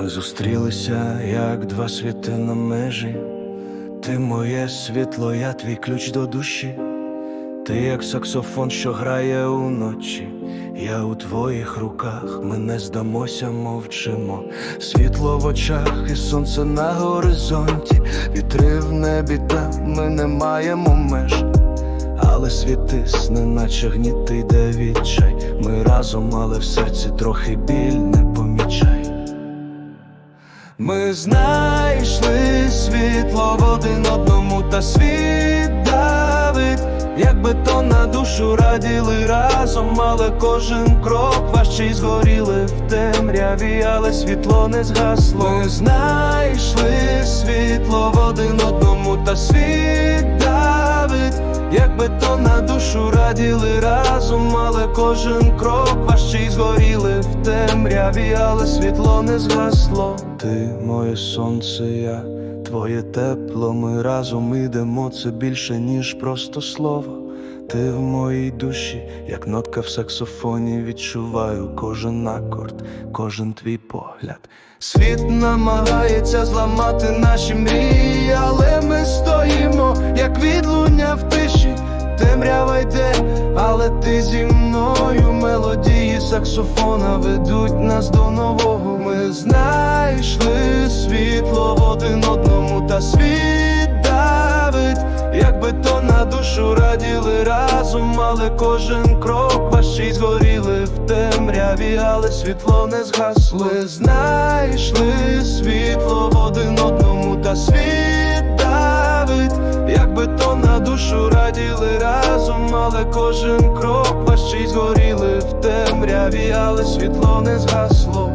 Ми зустрілися, як два світи на межі. Ти моє світло, я твій ключ до душі. Ти як саксофон, що грає уночі. Я у твоїх руках, ми не здамося, мовчимо. Світло в очах і сонце на горизонті. Вітри в небі, та ми не маємо меж. Але світис, неначе гніти йде відчай. Ми разом, але в серці трохи біль не помічай. Ми знайшли світло в один одному та світ давить, якби то на душу раділи разом, але кожен крок важчий згоріли в темряві, але світло не згасло. Ми знайшли світло в один одному та світ то на душу раділи разом, але кожен крок важчий згоріли в темряві, але світло не згасло. Ти моє сонце, я твоє тепло, ми разом ідемо, це більше, ніж просто слово. Ти в моїй душі, як нотка в саксофоні, відчуваю кожен акорд, кожен твій погляд. Світ намагається зламати наші мрії, але ми стоїмо, як відлуння в тиші. Темрява йде, але ти зі мною мелодії саксофона ведуть нас до нового. Ми знайшли світло в один одному та світ давить, якби то на душу раділи разом, але кожен крок важчий згоріли в темряві, але світло не згасло. Ми знайшли світло в один одному та світ давить, якби то на душу раділи разом, але кожен крок важчий згоріли в темряві, але світло не згасло.